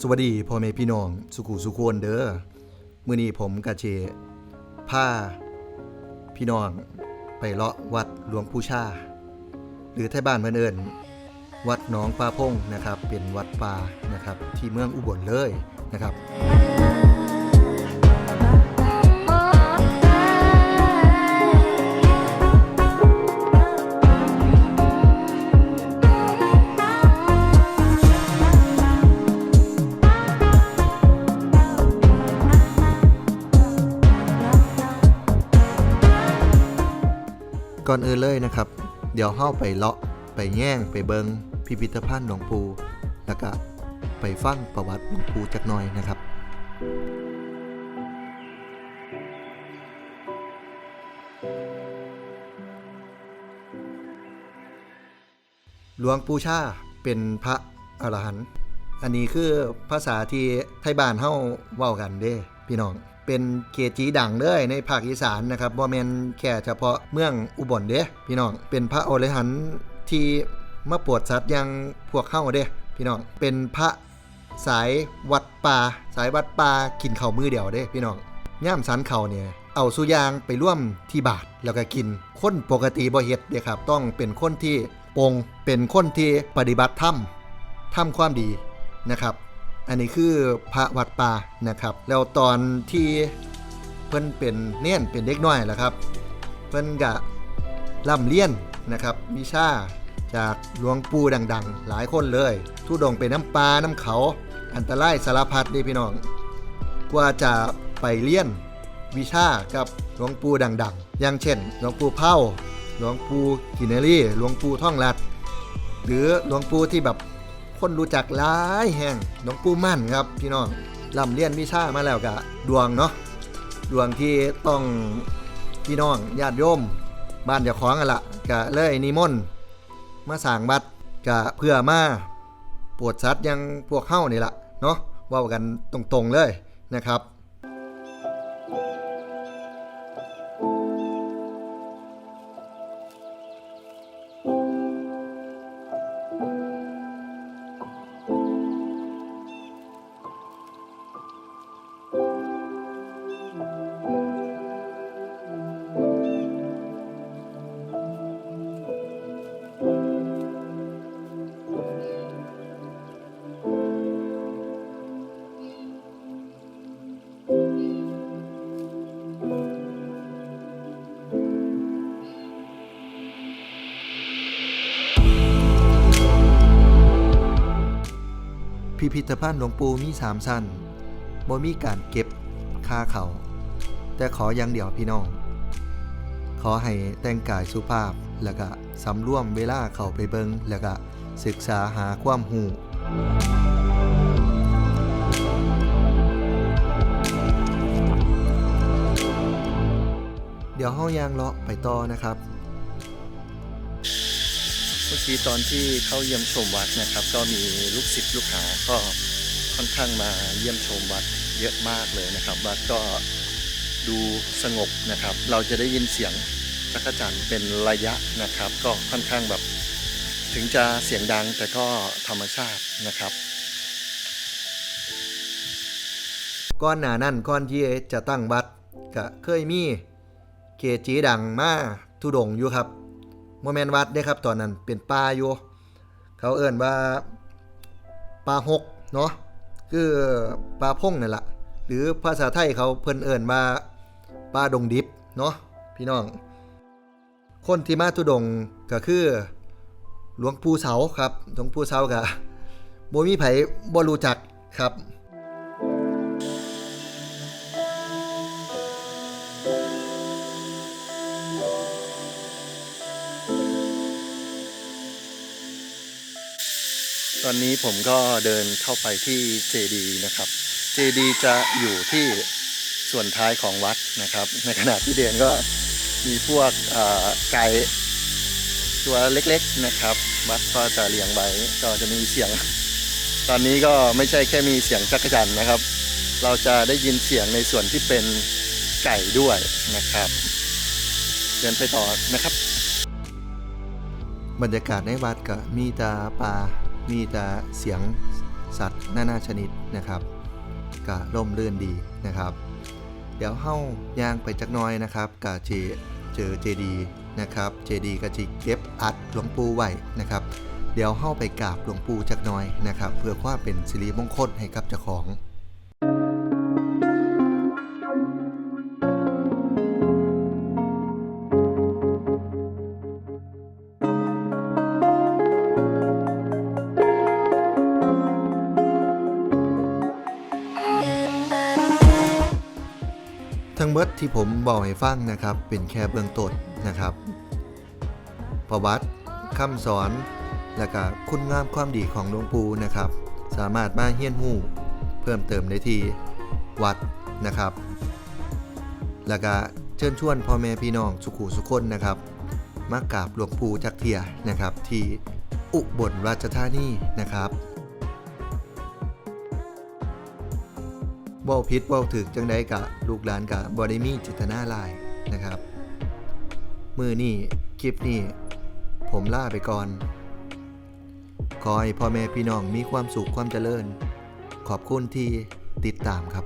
สวัสดีพ่อแม่พี่น้อง สุขุสุขวนเด้อมื้อนี้ผมกะเชพาพี่น้องไปเลาะวัดหลวงปู่ชา หรือไทยบ้านเพิ่นเอิญวัดหนองปลาพงนะครับ เป็นวัดป่านะครับ ที่เมืองอุบลเลยนะครับ ก่อนอื่นเลยนะครับ เดี๋ยวเฮาไปเลาะไปแย่งไปเบิงพิพิธภัณฑ์หลวงปู่แล้วก็ไปฟังประวัติหลวงปู่จักหน่อยนะครับหลวงปู่ชาเป็นพระอรหันต์อันนี้คือภาษาที่ไทยบ้านเฮาเว้ากันเด้ พี่น้อง เป็นเกจีดังเลยในภาคอีสานนะครับบ่แมนแค่เฉพาะเมืองอุบลเด้พี่น้อง เป็นพระอรหันต์ที่มาปวดสัตว์ยังพวกเฮาเด้พี่น้อง เป็นพระสายวัดป่าสายวัดป่ากินข้าวมือเดียวเด้พี่น้องย่ามสันเข่าเนี่ยเอาสุยางไปร่วมที่บาทแล้วก็กินคนปกติบ่เฮ็ดเด้ครับ ต้องเป็นคนที่ปงเป็นคนที่ปฏิบัติธรรมทำความดีนะครับ อันนี้คือพระวัดป่านะครับ แล้วตอนที่เพิ่นเป็นเนียนเป็นเด็กน้อยแหละครับ เพิ่นกะร่ำเรียนนะครับวิชาจากหลวงปู่ดังๆ หลายคนเลย ทุดงไปน้ำปลาน้ำเขา อันตรายสารพัดเด้พี่น้อง กว่าจะไปเรียนวิชากับหลวงปู่ดังๆ อย่างเช่น หลวงปู่เผ่าหลวงปู่กินเนรี่ หลวงปู่ท่องรัด หรือหลวงปู่ที่แบบ คนรู้จักหลายแห่งน้องปูมั่นครับพี่น้องลำเลียนวิชามาแล้วกะดวงเนาะดวงที่ต้องพี่น้องญาติโยมบ้านเจ้าของกันละกะเลยนิมนต์มาสร้างบัดกะเพื่อมาปวดสัตว์ยังพวกเข้านี่ละเนาะว่ากันตรงๆเลยนะครับ พิพิธภัณฑ์หลวงปู่มีสามสั้นบ่มีการเก็บค่าเขา แต่ขออย่างเดียวพี่น้อง ขอให้แต่งกายสุภาพแล้วก็สำรวมเวลาเข้าไปเบิงแล้วก็ศึกษาหาความหูเดี๋ยวเฮายางเลาะไปต่อนะครับ มื่อกี้ตอนที่เข้าเยี่ยมชมวัดนะครับ ก็มีลูกศิษย์ลูกหาก็ค่อนข้างมาเยี่ยมชมวัดเยอะมากเลยนะครับ วัดก็ดูสงบนะครับ เราจะได้ยินเสียงจักรจันทร์เป็นระยะนะครับ ก็ค่อนข้างแบบถึงจะเสียงดังแต่ก็ธรรมชาตินะครับก้อนหนานั่นก้อนที่จะตั้งวัดก็เคยมีเกจีดังมาทุดงอยู่ครับ โมเมนวัดเด้ครับตอนนั้นเป็นป่าอยู่เขาเอิ่นว่าป่าหกเนาะคือป่าพงนั่นแหละหรือภาษาไทยเขาเพิ่นเอิ่นว่าป่าดงดิบเนาะพี่น้อง คนที่มาทุดงก็คือหลวงปู่เสาครับหลวงปู่เสาก็บ่มีไผบ่รู้จักครับ ตอนนี้ผมก็เดินเข้าไปที่เจดีนะครับ เจดีจะอยู่ที่ส่วนท้ายของวัดนะครับ ในขณะที่เดินก็มีพวกไก่ตัวเล็กๆนะครับ วัดก็จะเลี้ยงไว้ก็จะมีเสียง ตอนนี้ก็ไม่ใช่แค่มีเสียงจักรจันทร์นะครับ เราจะได้ยินเสียงในส่วนที่เป็นไก่ด้วยนะครับ เดินไปต่อนะครับ บรรยากาศในวัดก็มีแต่ป่า มีแต่เสียงสัตว์นานาชนิดนะครับก็ร่มรื่นดีนะครับ เดี๋ยวเฮ้าย่างไปจักน้อยนะครับกะจีเจอเจดีนะครับเจดีกะจีเก็บอัดหลวงปู่ไว้นะครับ เดี๋ยวเฮ้าไปกราบหลวงปู่จักน้อยนะครับ เพื่อความเป็นสิริมงคลให้กับเจ้าของ งเบิดที่ผมบอกให้ฟังนะครับ เป็นแค่เบื้องต้นนะครับ ประวัติคำสอน และก็คุณงามความดีของหลวงปู่นะครับ สามารถมาเฮียนหู้เพิ่มเติมได้ที่วัดนะครับ แล้วก็เชิญชวนพ่อแม่พี่น้องสุขุสุคนนะครับ มากราบหลวงปู่จักเทียนะครับที่อุบลราชธานีนะครับ ว่าพิษว่าถึกจังใดกะลูกหลานกะบ่ได้มีเจตนาลายนะครับ มือนี่คลิปนี้ ผมล่าไปก่อนขอให้พ่อแม่พี่น้องมีความสุขความเจริญ ขอบคุณที่ติดตามครับ